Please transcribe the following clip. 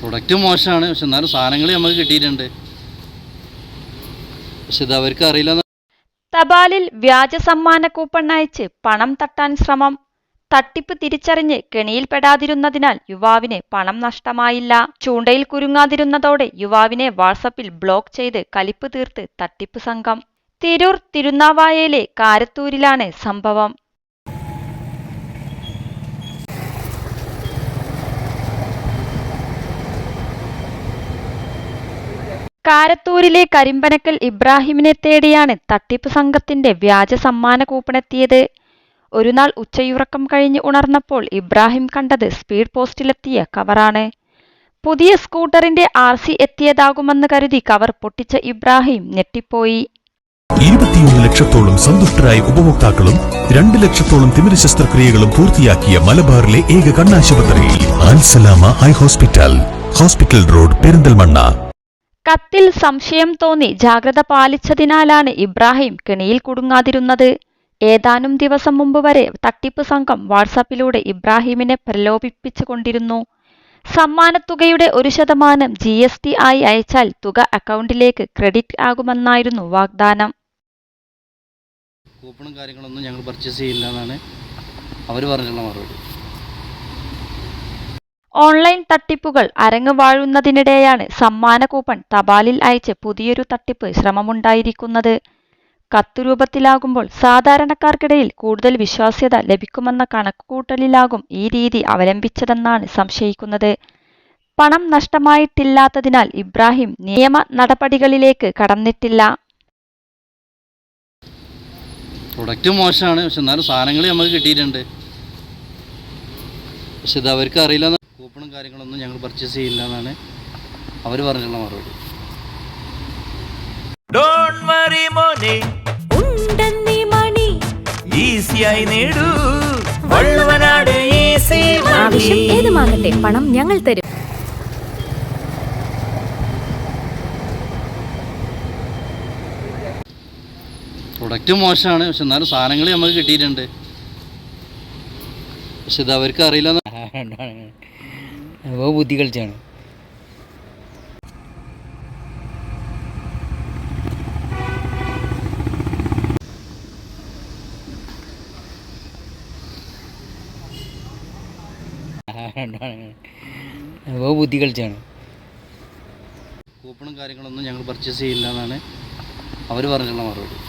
Product മോശമാണ് പക്ഷെ എന്നാലും സാധനങ്ങൾ നമുക്ക് കിട്ടിയിട്ടുണ്ട്. പക്ഷെ ഇത് അവർക്ക് അറിയില്ല തപാലിൽ വ്യാജ സമ്മാന കൂപ്പൺ അയച്ച് പണം തട്ടാൻ ശ്രമം. തട്ടിപ്പ് തിരിച്ചറിഞ്ഞ് കെണിയിൽപ്പെടാതിരുന്നതിനാൽ യുവാവിന് പണം നഷ്ടമായില്ല. ചൂണ്ടയിൽ കുരുങ്ങാതിരുന്നതോടെ യുവാവിനെ വാട്സപ്പിൽ ബ്ലോക്ക് ചെയ്ത് കലിപ്പ് തീർത്ത് തട്ടിപ്പ് സംഘം. തിരൂർ തിരുനാവായയിലെ കാരത്തൂരിലാണ് സംഭവം. കാരത്തൂരിലെ കരിമ്പനക്കൽ ഇബ്രാഹിമിനെ തേടിയാണ് തട്ടിപ്പ് സംഘത്തിന്റെ വ്യാജ സമ്മാന കൂപ്പണെത്തിയത്. ഒരു നാൾ ഉച്ചയുറക്കം കഴിഞ്ഞ് ഉണർന്നപ്പോൾ ഇബ്രാഹിം കണ്ടത് സ്പീഡ് പോസ്റ്റിലെത്തിയ കവറാണ്. പുതിയ സ്കൂട്ടറിന്റെ ആർ സി എത്തിയതാകുമെന്ന് കരുതി കവർ പൊട്ടിച്ച ഇബ്രാഹിം ഞെട്ടിപ്പോയി. ഇരുപത്തിയൊന്ന് ലക്ഷത്തോളം സന്തുഷ്ടരായ ഉപഭോക്താക്കളും രണ്ട് ലക്ഷത്തോളം തിമിര ശസ്ത്രക്രിയകളും പൂർത്തിയാക്കിയ മലബാറിലെ ഏക കണ്ണാശുപത്രി Al Salama eye hospital. Hospital road Perinthalmanna. കത്തിൽ സംശയം തോന്നി ജാഗ്രത പാലിച്ചതിനാലാണ് ഇബ്രാഹിം കെണിയിൽ കുടുങ്ങാതിരുന്നത്. ഏതാനും ദിവസം മുമ്പ് വരെ തട്ടിപ്പ് സംഘം വാട്സാപ്പിലൂടെ ഇബ്രാഹിമിനെ പ്രലോഭിപ്പിച്ചുകൊണ്ടിരുന്നു സമ്മാനത്തുകയുടെ ഒരു ശതമാനം ജി എസ് ടി ആയി അയച്ചാൽ തുക അക്കൗണ്ടിലേക്ക് ക്രെഡിറ്റ് ആകുമെന്നായിരുന്നു വാഗ്ദാനം. കൂപ്പണും കാര്യങ്ങളൊന്നും ഞങ്ങൾ പർച്ചേസ് ചെയ്യില്ല എന്നാണ് അവർ പറഞ്ഞിട്ടുള്ള മറുപടി. ഓൺലൈൻ തട്ടിപ്പുകൾ അരങ്ങുവാഴുന്നതിനിടെയാണ് സമ്മാന കൂപ്പൺ തപാലിൽ അയച്ച് പുതിയൊരു തട്ടിപ്പ് ശ്രമമുണ്ടായിരിക്കുന്നത്. കത്തുരൂപത്തിലാകുമ്പോൾ സാധാരണക്കാർക്കിടയിൽ കൂടുതൽ വിശ്വാസ്യത ലഭിക്കുമെന്ന കണക്കുകൂട്ടലിലാകും ഈ രീതി അവലംബിച്ചതെന്നാണ് സംശയിക്കുന്നത്. പണം നഷ്ടമായിട്ടില്ലാത്തതിനാൽ ഇബ്രാഹിം നിയമ നടപടികളിലേക്ക് കടന്നിട്ടില്ല. പ്രൊഡക്റ്റ് മോശമാണ്. പക്ഷെ എന്നാലും സാധനങ്ങൾ നമുക്ക് കിട്ടിയിട്ടുണ്ട്. പക്ഷെ ഇത് അവർക്ക് അറിയില്ല കൂപ്പണും കാര്യങ്ങളൊന്നും ഞങ്ങൾ പർച്ചേസ് ചെയ്യില്ല എന്നാണ് അവർ പറഞ്ഞിട്ടുള്ള മറുപടി. ഡോണ്ട് വറി മോനെ. ഉണ്ടെന്നീ മണി. ഈസിയായി നേടൂ. വള്ളുവനാട് ഈസി ആവശ്യം ഏതുമാകട്ടെ പണം ഞങ്ങൾ തരും. പ്രൊഡക്റ്റ് മോശമാണ് പക്ഷെ എന്നാലും സാധനങ്ങൾ നമുക്ക് കിട്ടിയിട്ടുണ്ട്. പക്ഷെ ഇത് അവർക്ക് അറിയില്ല അപ്പോൾ ബുദ്ധി കളിച്ചാണ്. അപ്പോൾ ബുദ്ധി കളിച്ചാണ്. കൂപ്പണും കാര്യങ്ങളൊന്നും ഞങ്ങൾ പർച്ചേസ് ചെയ്യില്ല എന്നാണ് അവർ പറഞ്ഞുള്ള മറുപടി.